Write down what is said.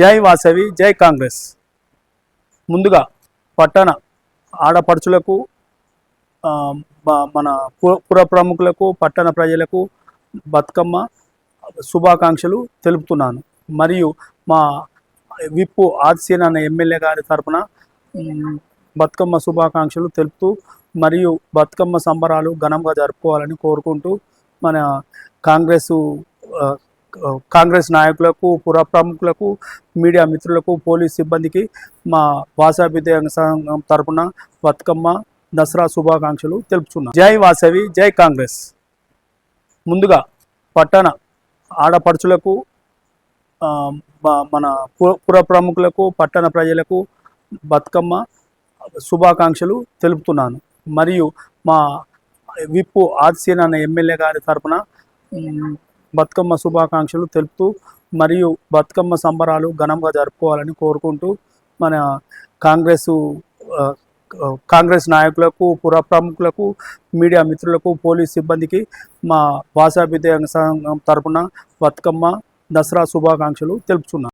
జై వాసవి జై కాంగ్రెస్. ముందుగా పట్టణ ఆడపడుచులకు మన పుర ప్రముఖులకు పట్టణ ప్రజలకు బతుకమ్మ శుభాకాంక్షలు తెలుపుతున్నాను. మరియు మా విప్పు ఆదిసేన అనే ఎమ్మెల్యే గారి తరఫున బతుకమ్మ శుభాకాంక్షలు తెలుపుతూ మరియు బతుకమ్మ సంబరాలు ఘనంగా జరుపుకోవాలని కోరుకుంటూ మన కాంగ్రెస్ కాంగ్రెస్ నాయకులకు పుర ప్రముఖులకు మీడియా మిత్రులకు పోలీస్ సిబ్బందికి మా వాసవి సంఘం తరపున బతుకమ్మ దసరా శుభాకాంక్షలు తెలుపుతున్నాను జై వాసవి జై కాంగ్రెస్. ముందుగా పట్టణ ఆడపడుచులకు మన పు- పుర ప్రముఖులకు పట్టణ ప్రజలకు బతుకమ్మ శుభాకాంక్షలు తెలుపుతున్నాను. మరియు మా విప్పు ఆదిసేన అనే ఎమ్మెల్యే గారి తరఫున బతుకమ్మ శుభాకాంక్షలు తెలుపుతూ మరియు బతుకమ్మ సంబరాలు ఘనంగా జరుపుకోవాలని కోరుకుంటూ మన కాంగ్రెస్ కాంగ్రెస్ నాయకులకు పుర ప్రముఖులకు మీడియా మిత్రులకు పోలీస్ సిబ్బందికి మా వాసవి సంఘం తరపున బతుకమ్మ దసరా శుభాకాంక్షలు తెలుపుతున్నాను